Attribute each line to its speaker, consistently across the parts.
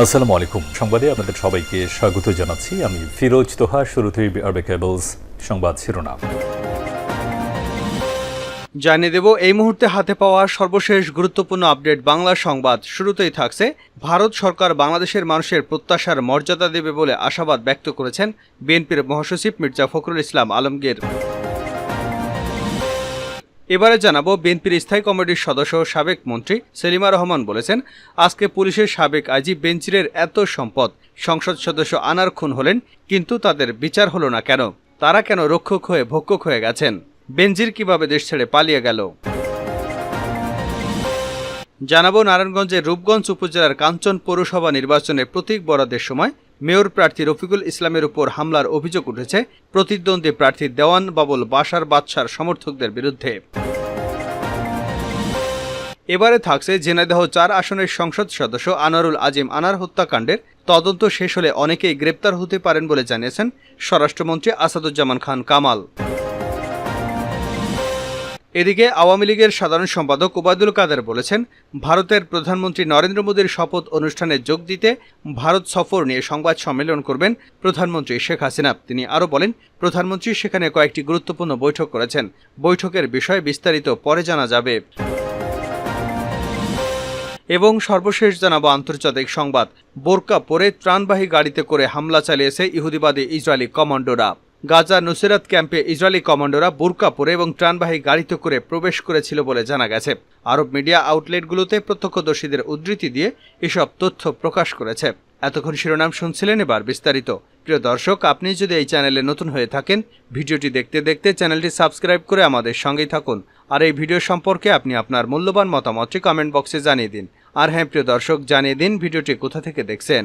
Speaker 1: আসসালামু আলাইকুম সংবাদে আপনাদের সবাইকে স্বাগত জানাচ্ছি আমি ফিরোজ তোহা শুরুতেই আরবে কেবলস সংবাদ শিরোনাম জানিয়ে দেব এই মুহূর্তে হাতে পাওয়া সর্বশেষ গুরুত্বপূর্ণ আপডেট বাংলা সংবাদ শুরুতেই থাকছে ভারত সরকার বাংলাদেশের মানুষের প্রত্যাশার মর্যাদা দেবে বলে আশাবাদ ব্যক্ত করেছেন বিএনপির মহাসচিব মির্জা ফখরুল ইসলাম আলমগীর এবারে জানাবো বিএনপির স্থায়ী কমিটির সদস্য সাবেক মন্ত্রী সেলিমা রহমান বলেছেন আজকে পুলিশের সাবেক আইজি বেঞ্চিরের এত সম্পদ সংসদ সদস্য আনার খুন হলেন কিন্তু তাদের বিচার হলো না কেন তারা কেন রক্ষক হয়ে ভক্ষক হয়ে গেছেন বেঞ্জির কিভাবে দেশ ছেড়ে পালিয়ে গেল জানাবো নারায়ণগঞ্জের রূপগঞ্জ উপজেলার কাঞ্চন পৌরসভা নির্বাচনে প্রতীক বরাদের সময় মেয়র প্রার্থী রফিকুল ইসলামের উপর হামলার অভিযোগ উঠেছে প্রতিদ্বন্দ্বী প্রার্থী দেওয়ান বাবুল বাসার বাদশার সমর্থকদের বিরুদ্ধে এবারে থাকছে ঝিনাইদহ চার আসনের সংসদ সদস্য আনারুল আজিম আনার হত্যাকাণ্ডের তদন্ত শেষ হলে অনেকেই গ্রেপ্তার হতে পারেন বলে জানিয়েছেন স্বরাষ্ট্রমন্ত্রী আসাদুজ্জামান খান কামাল এদিকে আওয়ামী লীগের সাধারণ সম্পাদক ওবায়দুল কাদের বলেছেন ভারতের প্রধানমন্ত্রী নরেন্দ্র মোদীর শপথ অনুষ্ঠানে যোগ দিতে ভারত সফর নিয়ে সংবাদ সম্মেলন করবেন প্রধানমন্ত্রী শেখ হাসিনা তিনি আরও বলেন প্রধানমন্ত্রী সেখানে কয়েকটি গুরুত্বপূর্ণ বৈঠক করেছেন বৈঠকের বিষয়ে বিস্তারিত পরে জানা যাবে এবং সর্বশেষ জানাবো আন্তর্জাতিক সংবাদ বোরকা পরে ত্রাণবাহী গাড়িতে করে হামলা চালিয়েছে ইহুদিবাদী ইসরায়েলি কমান্ডোরা গাজা নুসেরাত ক্যাম্পে ইসরায়েলি কমান্ডোরা বোরকা পরে এবং ত্রাণবাহী গাড়িতে করে প্রবেশ করেছিল বলে জানা গেছে আরব মিডিয়া আউটলেটগুলোতে প্রত্যক্ষদর্শীদের উদ্ধৃতি দিয়ে এসব তথ্য প্রকাশ করেছে এতক্ষণ শিরোনাম শুনছিলেন এবার বিস্তারিত প্রিয় দর্শক আপনি যদি এই চ্যানেলে নতুন হয়ে থাকেন ভিডিওটি দেখতে দেখতে চ্যানেলটি সাবস্ক্রাইব করে আমাদের সঙ্গেই থাকুন আর এই ভিডিও সম্পর্কে আপনি আপনার মূল্যবান মতামতটি কমেন্ট বক্সে জানিয়ে দিন আর হ্যাঁ প্রিয় দর্শক জানিয়ে দিন ভিডিওটি কোথা থেকে দেখছেন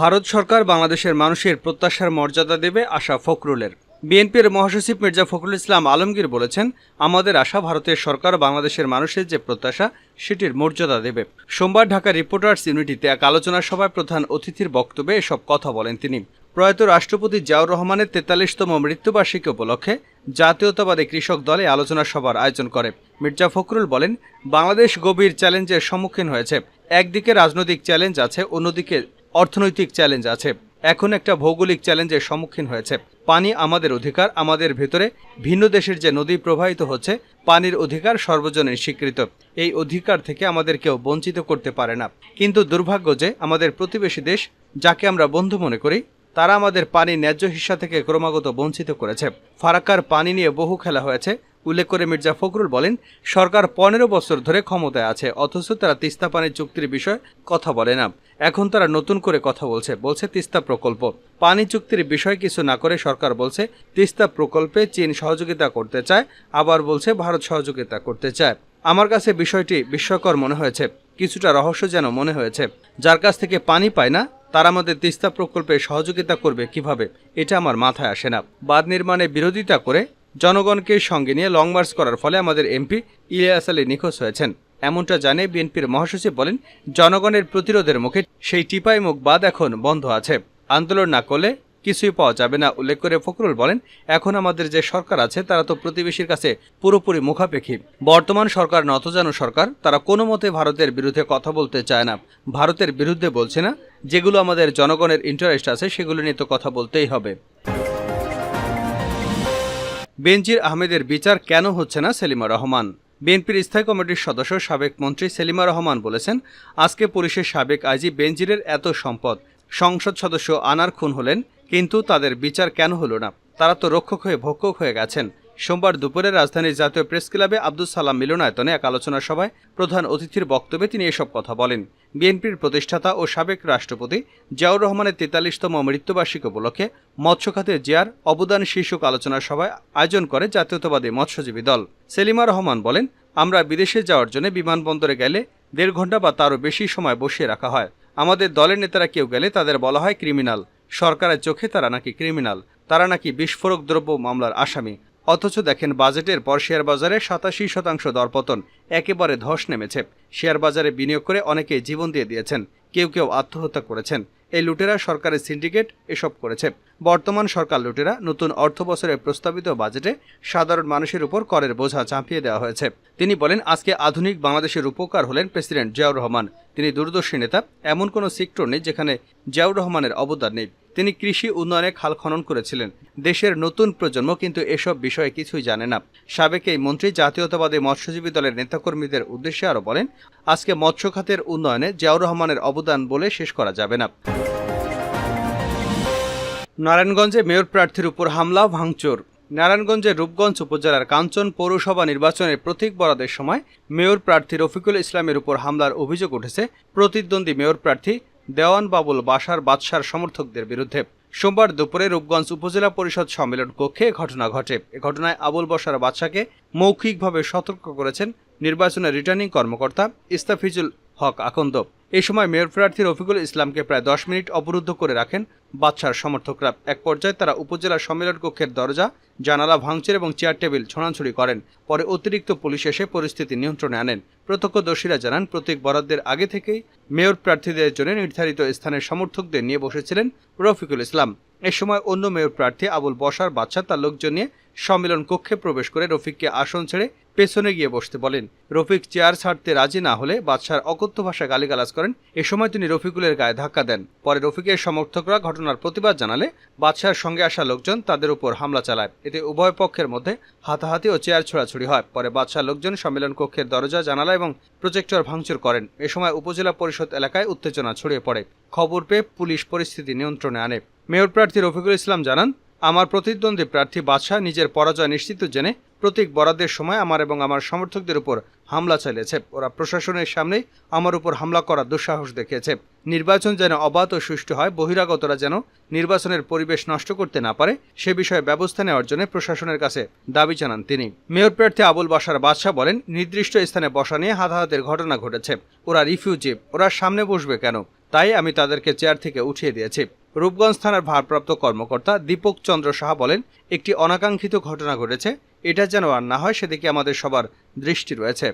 Speaker 1: ভারত সরকার বাংলাদেশের মানুষের প্রত্যাশার মর্যাদা দেবে আশা ফখরুলের বিএনপির মহাসচিব মির্জা ফখরুল ইসলাম আলমগীর বলেছেন আমাদের আশা ভারতের সরকার বাংলাদেশের মানুষের যে প্রত্যাশা সেটির মর্যাদা দেবে সোমবার ঢাকা রিপোর্টার্স ইউনিটিতে এক আলোচনা সভায় প্রধান অতিথির বক্তব্যে এসব কথা বলেন তিনি প্রয়াত রাষ্ট্রপতি জিয়াউর রহমানের তেতাল্লিশতম মৃত্যুবার্ষিকী উপলক্ষে জাতীয়তাবাদী কৃষক দলে আলোচনা সভার আয়োজন করে মির্জা ফখরুল বলেন বাংলাদেশ গভীর চ্যালেঞ্জের সম্মুখীন হয়েছে একদিকে রাজনৈতিক চ্যালেঞ্জ আছে অন্যদিকে অর্থনৈতিক চ্যালেঞ্জ আছে এখন একটা ভৌগোলিক চ্যালেঞ্জের সম্মুখীন হয়েছে পানি আমাদের অধিকার আমাদের ভেতরে ভিন্ন দেশের যে নদী প্রবাহিত হচ্ছে পানির অধিকার সর্বজনের স্বীকৃত এই অধিকার থেকে আমাদের কেউ বঞ্চিত করতে পারে না কিন্তু দুর্ভাগ্য যে আমাদের প্রতিবেশী দেশ যাকে আমরা বন্ধু মনে করি তারা আমাদের পানি ন্যায্য হিসা থেকে ক্রমাগত বঞ্চিত করেছে ফারাক্কার পানি নিয়ে বহু খেলা হয়েছে উল্লেখ করে মির্জা ফখরুল বলেন সরকার পনেরো বছর ধরে ক্ষমতায় আছে অথচ তারা তিস্তা পানির চুক্তির বিষয়ে কথা বলে না এখন তারা নতুন করে কথা বলছে বলছে তিস্তা প্রকল্প পানি চুক্তির বিষয় কিছু না করে সরকার বলছে তিস্তা প্রকল্পে চীন সহযোগিতা করতে চায় আবার বলছে ভারত সহযোগিতা করতে চায় আমার কাছে বিষয়টি বিস্ময়কর মনে হয়েছে কিছুটা রহস্য যেন মনে হয়েছে যার কাছ থেকে পানি পায় না তারা আমাদের তিস্তা প্রকল্পে সহযোগিতা করবে কিভাবে এটা আমার মাথায় আসে না বাদ নির্মাণে বিরোধিতা করে জনগণকে সঙ্গে নিয়ে লং মার্চ করার ফলে আমাদের এমপি ইলিয়াস আলী নিখোঁজ হয়েছেন এমনটা জানে বিএনপির মহাসচিব বলেন জনগণের প্রতিরোধের মুখে সেই টিপাই মুখ বাদ এখন বন্ধ আছে আন্দোলন না করলে কিছুই পাওয়া যাবে না উল্লেখ করে ফখরুল বলেন এখন আমাদের যে সরকার আছে তারা তো প্রতিবেশীর কাছে পুরোপুরি মুখাপেক্ষী বর্তমান সরকার নতজানু সরকার তারা কোনো মতে ভারতের বিরুদ্ধে কথা বলতে চায় না ভারতের বিরুদ্ধে বলছে না যেগুলো আমাদের জনগণের ইন্টারেস্ট আছে সেগুলো নিয়ে তো কথা বলতেই হবে বেনজির আহমেদের বিচার কেন হচ্ছে না সেলিমা রহমান বিএনপির স্থায়ী কমিটির সদস্য সাবেক মন্ত্রী সেলিমা রহমান বলেছেন আজকে পুলিশের সাবেক আইজি বেনজিরের এত সম্পদ সংসদ সদস্য আনার খুন হলেন কিন্তু তাদের বিচার কেন হলো না তারা তো রক্ষক হয়ে ভক্ষক হয়ে গেছেন সোমবার দুপুরে রাজধানীর জাতীয় প্রেস ক্লাবে আব্দুল সালাম মিলনায়তনে এক আলোচনা সভায় প্রধান অতিথির বক্তব্যে তিনি এসব কথা বলেন বিএনপির প্রতিষ্ঠাতা ও সাবেক রাষ্ট্রপতি জিয়াউর রহমানের তেতাল্লিশতম মৃত্যুবার্ষিক উপলক্ষে মৎস্যখাতে জিয়ার অবদান শীর্ষক আলোচনা সভায় আয়োজন করে জাতীয়তাবাদী মৎস্যজীবী দল সেলিমা রহমান বলেন আমরা বিদেশে যাওয়ার জন্য বিমানবন্দরে গেলে দেড় ঘন্টা বা তারও বেশি সময় বসিয়ে রাখা হয় আমাদের দলের নেতারা কেউ গেলে তাদের বলা হয় ক্রিমিনাল সরকারের চোখে তারা নাকি ক্রিমিনাল তারা নাকি বিস্ফোরক দ্রব্য মামলার আসামি অথচ দেখেন বাজেটের পর শেয়ার বাজারে সাতাশি শতাংশ দরপতন একেবারে ধস নেমেছে শেয়ার বাজারে বিনিয়োগ করে অনেকে জীবন দিয়ে দিয়েছেন কেউ কেউ আত্মহত্যা করেছেন এই লুটেরা সরকারের সিন্ডিকেট এসব করেছে বর্তমান সরকার লুটেরা নতুন অর্থ বছরের প্রস্তাবিত বাজেটে সাধারণ মানুষের উপর করের বোঝা চাপিয়ে দেওয়া হয়েছে তিনি বলেন আজকে আধুনিক বাংলাদেশের উপকার হলেন প্রেসিডেন্ট জিয়াউর রহমান তিনি দূরদর্শী নেতা এমন কোনো সেক্টর নেই যেখানে জিয়াউর রহমানের অবদান নেই তিনি কৃষি উন্নয়নে খাল খনন করেছিলেন দেশের নতুন প্রজন্ম কিন্তু এসব বিষয়ে কিছুই জানে না সাবেক এই মন্ত্রী জাতীয়তাবাদী মৎস্যজীবী দলের নেতাকর্মীদের উদ্দেশ্যে আরও বলেন আজকে মৎস্য খাতের উন্নয়নে জিয়াউর রহমানের অবদান বলে শেষ করা যাবে না নারায়ণগঞ্জে মেয়র প্রার্থীর উপর হামলা ভাঙচুর নারায়ণগঞ্জের রূপগঞ্জ উপজেলার কাঞ্চন পৌরসভা নির্বাচনের প্রতীক বরাদের সময় মেয়র প্রার্থী রফিকুল ইসলামের উপর হামলার অভিযোগ উঠেছে প্রতিদ্বন্দ্বী মেয়র প্রার্থী দেওয়ান বাবুল বাসার বাদশার সমর্থকদের বিরুদ্ধে সোমবার দুপুরে রূপগঞ্জ উপজেলা পরিষদ সম্মেলন কক্ষে ঘটনা ঘটে এ ঘটনায় আবুল বসার বাদশাকে মৌখিকভাবে সতর্ক করেছেন নির্বাচনের রিটার্নিং কর্মকর্তা ইস্তাফিজুল হক আকন্দ এ সময় মেয়র প্রার্থী রফিকুল ইসলামকে প্রায় দশ মিনিট অবরুদ্ধ করে রাখেন বাদশার সমর্থকরা এক পর্যায়ে তারা উপজেলা সম্মেলন কক্ষের দরজা জানালা ভাঙচুর এবং চেয়ার টেবিল ছোঁড়াছুড়ি করেন পরে অতিরিক্ত পুলিশ এসে পরিস্থিতি নিয়ন্ত্রণে আনেন প্রত্যক্ষদর্শীরা জানান প্রতীক বরাদ্দের আগে থেকেই মেয়র প্রার্থীদের জন্য নির্ধারিত স্থানের সমর্থকদের নিয়ে বসেছিলেন রফিকুল ইসলাম এ সময় অন্য মেয়র প্রার্থী আবুল বসার বাদশা তার লোকজন নিয়ে সম্মেলন কক্ষে প্রবেশ করে রফিককে আসন ছেড়ে পেছনে গিয়ে বসতে বলেন রফিক চেয়ার ছাড়তে রাজি না হলে বাদশার অকথ্য ভাষায় গালিগালাজ করেন এ সময় তিনি রফিকুলের গায়ে ধাক্কা দেন পরে রফিকের সমর্থকরা ঘটনার প্রতিবাদ জানালে বাদশার সঙ্গে আসা লোকজন তাদের উপর হামলা চালায় এতে উভয় পক্ষের মধ্যে হাতাহাতি ও চেয়ার ছোড়াছুড়ি হয় পরে বাদশার লোকজন সম্মেলন কক্ষের দরজা জানালা এবং প্রজেক্টর ভাঙচুর করেন এ সময় উপজেলা পরিষদ এলাকায় উত্তেজনা ছড়িয়ে পড়ে খবর পেয়ে পুলিশ পরিস্থিতি নিয়ন্ত্রণে আনে মেয়র প্রার্থী রফিকুল ইসলাম জানান আমার প্রতিদ্বন্দ্বী প্রার্থী বাদশাহ নিজের পরাজয় নিশ্চিত জেনে প্রতীক বরাদ্দের সময় আমার এবং আমার সমর্থকদের উপর হামলা চালিয়েছে ওরা প্রশাসনের সামনেই আমার উপর হামলা করার দুঃসাহস দেখিয়েছে নির্বাচন যেন অবাধ ও সুষ্ঠু হয় বহিরাগতরা যেন নির্বাচনের পরিবেশ নষ্ট করতে না পারে সে বিষয়ে ব্যবস্থা নেওয়ার জন্য প্রশাসনের কাছে দাবি জানান তিনি মেয়র প্রার্থী আবুল বাসার বাদশাহ বলেন নির্দিষ্ট স্থানে বসা নিয়ে হাতাহাতের ঘটনা ঘটেছে ওরা রিফিউজি ওরা সামনে বসবে কেন তাই আমি তাদেরকে চেয়ার থেকে উঠিয়ে দিয়েছি রূপগঞ্জ থানার ভারপ্রাপ্ত কর্মকর্তা দীপক চন্দ্র সাহা বলেন একটি অনাকাঙ্ক্ষিত ঘটনা ঘটেছে এটা যেন আর না হয় সেদিকে আমাদের সবার দৃষ্টি রয়েছে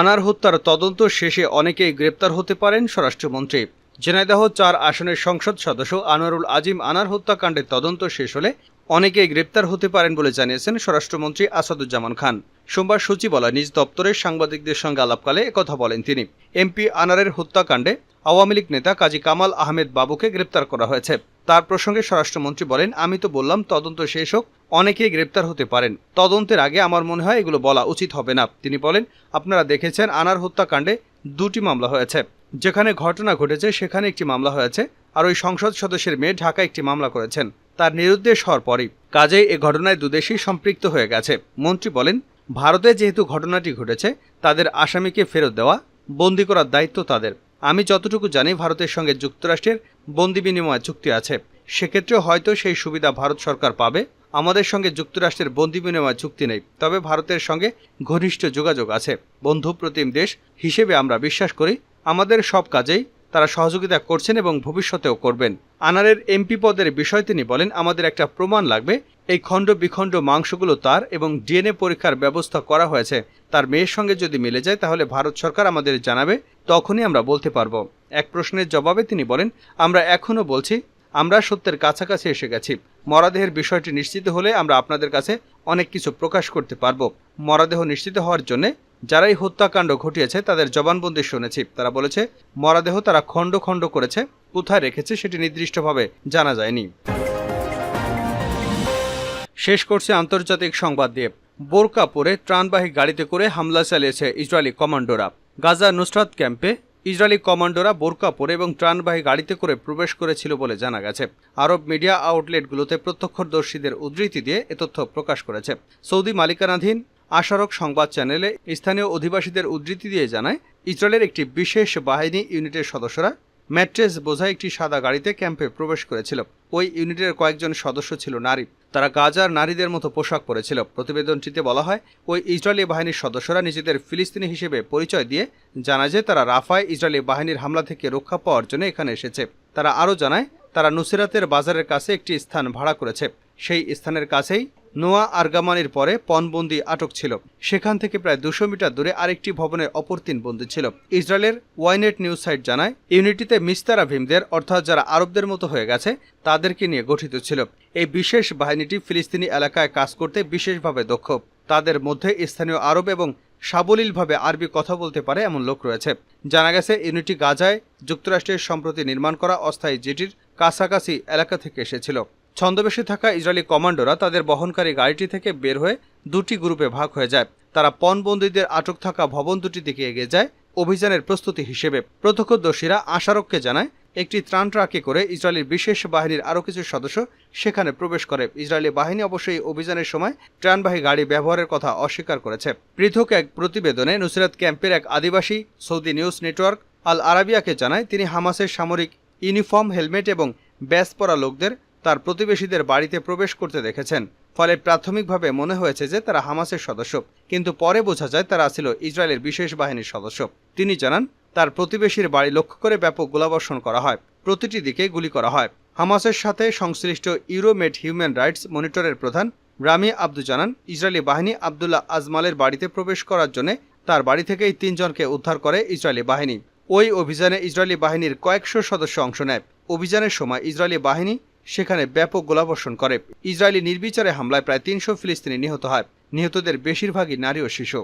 Speaker 1: আনার হত্যার তদন্ত শেষে অনেকেই গ্রেপ্তার হতে পারেন স্বরাষ্ট্রমন্ত্রী জেনাইদাহ চার আসনের সংসদ সদস্য আনোয়ারুল আজিম আনার হত্যাকাণ্ডের তদন্ত শেষ হলে অনেকেই গ্রেপ্তার হতে পারেন বলে জানিয়েছেন স্বরাষ্ট্রমন্ত্রী আসাদুজ্জামান খান সোমবার সচিবালয় নিজ দপ্তরে সাংবাদিকদের সঙ্গে আলাপকালে একথা বলেন তিনি এমপি আনারের হত্যাকাণ্ডে আওয়ামী লীগ নেতা কাজী কামাল আহমেদ বাবুকে গ্রেপ্তার করা হয়েছে তার প্রসঙ্গে স্বরাষ্ট্রমন্ত্রী বলেন আমি তো বললাম তদন্ত শেষ হোক অনেকেই গ্রেপ্তার হতে পারেন তদন্তের আগে আমার মনে হয় এগুলো বলা উচিত হবে না তিনি বলেন আপনারা দেখেছেন আনার হত্যাকাণ্ডে দুটি মামলা হয়েছে যেখানে ঘটনা ঘটেছে সেখানে একটি মামলা হয়েছে আর ওই সংসদ সদস্যের মেয়ে ঢাকা একটি মামলা করেছেন তার নিরুদ্দেশ হওয়ার পরই কাজেই এ ঘটনায় দুদেশই সম্পৃক্ত হয়ে গেছে মন্ত্রী বলেন ভারতে যেহেতু ঘটনাটি ঘটেছে তাদের আসামিকে ফেরত দেওয়া বন্দি করার দায়িত্ব তাদের আমি যতটুকু জানি ভারতের সঙ্গে যুক্তরাষ্ট্রের বন্দি বিনিময় চুক্তি আছে সেক্ষেত্রে হয়তো সেই সুবিধা ভারত সরকার পাবে আমাদের সঙ্গে যুক্তরাষ্ট্রের বন্দি বিনিময় চুক্তি নেই তবে ভারতের সঙ্গে ঘনিষ্ঠ যোগাযোগ আছে বন্ধু প্রতিম দেশ হিসেবে আমরা বিশ্বাস করি আমাদের সব কাজেই তারা সহযোগিতা করছেন এবং ভবিষ্যতেও করবেন আনারের এমপি পদের বিষয় তিনি বলেন আমাদের একটা প্রমাণ লাগবে এই খণ্ড বিখণ্ড মাংসগুলো তার এবং ডিএনএ পরীক্ষার ব্যবস্থা করা হয়েছে তার মেয়ের সঙ্গে যদি মিলে যায় তাহলে ভারত সরকার আমাদের জানাবে তখনই আমরা বলতে পারব এক প্রশ্নের জবাবে তিনি বলেন আমরা এখনও বলছি আমরা সত্যের কাছাকাছি এসে গেছি মরাদেহের বিষয়টি নিশ্চিত হলে আমরা আপনাদের কাছে অনেক কিছু প্রকাশ করতে পারব মরাদেহ নিশ্চিত হওয়ার জন্য যারাই হত্যাকাণ্ড ঘটিয়েছে তাদের জবানবন্দি শুনেছি তারা বলেছে মরাদেহ তারা খণ্ড খণ্ড করেছে কোথায় রেখেছে সেটি নির্দিষ্টভাবে জানা যায়নি শেষ করছে আন্তর্জাতিক সংবাদ দিয়ে বোরকা পরে ত্রাণবাহী গাড়িতে করে হামলা চালিয়েছে ইসরায়েলি কমান্ডোরা গাজা নুসরাত ক্যাম্পে ইসরায়েলি কমান্ডোরা বোরকা পরে এবং ত্রাণবাহী গাড়িতে করে প্রবেশ করেছিল বলে জানা গেছে আরব মিডিয়া আউটলেটগুলোতে প্রত্যক্ষদর্শীদের উদ্ধৃতি দিয়ে এ তথ্য প্রকাশ করেছে সৌদি মালিকানাধীন আশারক সংবাদ চ্যানেলে স্থানীয় অধিবাসীদের উদ্ধৃতি দিয়ে জানায় ইসরায়েলের একটি বিশেষ বাহিনী ইউনিটের সদস্যরা ম্যাট্রেস বোঝায় একটি সাদা গাড়িতে ক্যাম্পে প্রবেশ করেছিল ওই ইউনিটের কয়েকজন সদস্য ছিল নারী তারা গাজার নারীদের মতো পোশাক পরেছিল প্রতিবেদনটিতে বলা হয় ওই ইসরায়েলি বাহিনীর সদস্যরা নিজেদের ফিলিস্তিনি হিসেবে পরিচয় দিয়ে জানায় যে তারা রাফায় ইসরায়েলি বাহিনীর হামলা থেকে রক্ষা পাওয়ার জন্য এখানে এসেছে তারা আরও জানায় তারা নুসিরাতের বাজারের কাছে একটি স্থান ভাড়া করেছে সেই স্থানের কাছেই নোয়া আর্গামানির পরে পণবন্দি আটক ছিল সেখান থেকে প্রায় দুশো মিটার দূরে আরেকটি ভবনের অপর তিন বন্দী ছিল ইসরায়েলের ওয়াইনেট নিউজ সাইট জানায় ইউনিটিতে মিস্তারা ভীমদের অর্থাৎ যারা আরবদের মতো হয়ে গেছে তাদেরকে নিয়ে গঠিত ছিল এই বিশেষ বাহিনীটি ফিলিস্তিনি এলাকায় কাজ করতে বিশেষভাবে দক্ষ তাদের মধ্যে স্থানীয় আরব এবং সাবলীলভাবে আরবি কথা বলতে পারে এমন লোক রয়েছে জানা গেছে ইউনিটি গাজায় যুক্তরাষ্ট্রের সম্প্রতি নির্মাণ করা অস্থায়ী জেটির কাছাকাছি এলাকা থেকে এসেছিল ছন্দবেশে থাকা ইসরায়েলি কমান্ডোরা তাদের বহনকারী গাড়িটি থেকে বের হয়ে দুটি গ্রুপে ভাগ হয়ে যায় তারা পণবন্দীদের আটক থাকা ভবন দুটি দিকে এগিয়ে যায় অভিযানের প্রস্তুতি হিসেবে প্রত্যক্ষদর্শীরা আশারককে জানায় একটি ত্রাণ ট্রাকে করে ইসরায়েলের বিশেষ বাহিনীর আরও কিছু সদস্য সেখানে প্রবেশ করে ইসরায়েলি বাহিনী অবশ্যই অভিযানের সময় ত্রাণবাহী গাড়ি ব্যবহারের কথা অস্বীকার করেছে পৃথক এক প্রতিবেদনে নুসরাত ক্যাম্পের এক আদিবাসী সৌদি নিউজ নেটওয়ার্ক আল আরাবিয়াকে জানায় তিনি হামাসের সামরিক ইউনিফর্ম হেলমেট এবং ব্যাস পরা লোকদের তার প্রতিবেশীদের বাড়িতে প্রবেশ করতে দেখেছেন ফলে প্রাথমিকভাবে মনে হয়েছে যে তারা হামাসের সদস্য কিন্তু পরে বোঝা যায় তারা ছিল ইসরায়েলের বিশেষ বাহিনীর সদস্য তিনি জানান তার প্রতিবেশীর বাড়ি লক্ষ্য করে ব্যাপক গোলাবর্ষণ করা হয় প্রতিটি দিকে গুলি করা হয় হামাসের সাথে সংশ্লিষ্ট ইউরোমেড হিউম্যান রাইটস মনিটরের প্রধান রামি আব্দু জানান ইসরায়েলি বাহিনী আবদুল্লাহ আজমালের বাড়িতে প্রবেশ করার জন্য তার বাড়ি থেকেই তিনজনকে উদ্ধার করে ইসরায়েলি বাহিনী ওই অভিযানে ইসরায়েলি বাহিনীর কয়েকশো সদস্য অংশ নেয় অভিযানের সময় ইসরায়েলি বাহিনী সেখানে ব্যাপক গোলাবর্ষণ করে ইসরায়েলি নির্বিচারে হামলায় প্রায় তিনশো ফিলিস্তিনি নিহত হয় নিহতদের বেশিরভাগই নারী ও শিশু